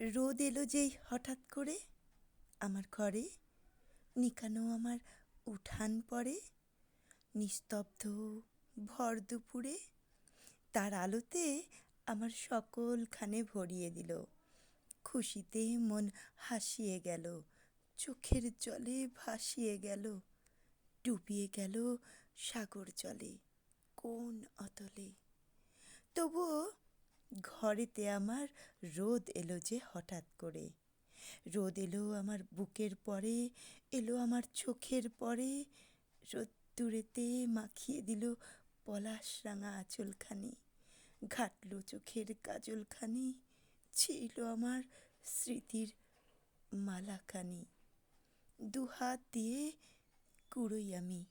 রোদ এলো যেই হঠাৎ করে। আমার ঘরে, নিকানো আমার উঠান পড়ে নিস্তব্ধ ভর দুপুরে, তার আলোতে আমার সকলখানে ভরিয়ে দিল। খুশিতে মন হাসিয়ে গেল, চোখের জলে ভাসিয়ে গেল, ডুবিয়ে গেল সাগর জলে, কোন অতলে। তবুও ঘরেতে আমার রোদ এলো যে হঠাৎ করে। রোদ এলো আমার বুকের পরে, এলো আমার চোখের পরে। রোদ্দুরেতে মাখিয়ে দিল পলাশ রাঙা আঁচলখানি, ঘাটলো চোখের কাজলখানি, ছিল আমার স্মৃতির মালাখানি। দুহাত দিয়ে কুড়োই আমি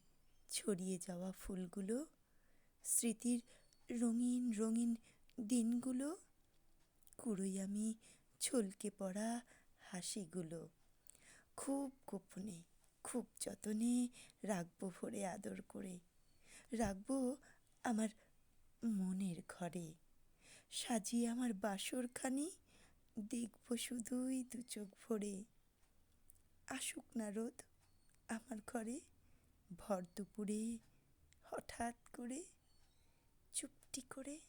ছড়িয়ে যাওয়া ফুলগুলো, স্মৃতির রঙিন রঙিন দিনগুলো, কুড়োই আমি ছলকে পড়া হাসিগুলো। খুব গোপনে, খুব যতনে রাখব ভরে আদর করে। রাখব আমার মনের ঘরে। সাজিয়ে আমার বাসরখানি, দেখব শুধুই দু চোখ ভরে। আসুক না রোদ আমার ঘরে, ভর দুপুরে হঠাৎ করে চুপটি করে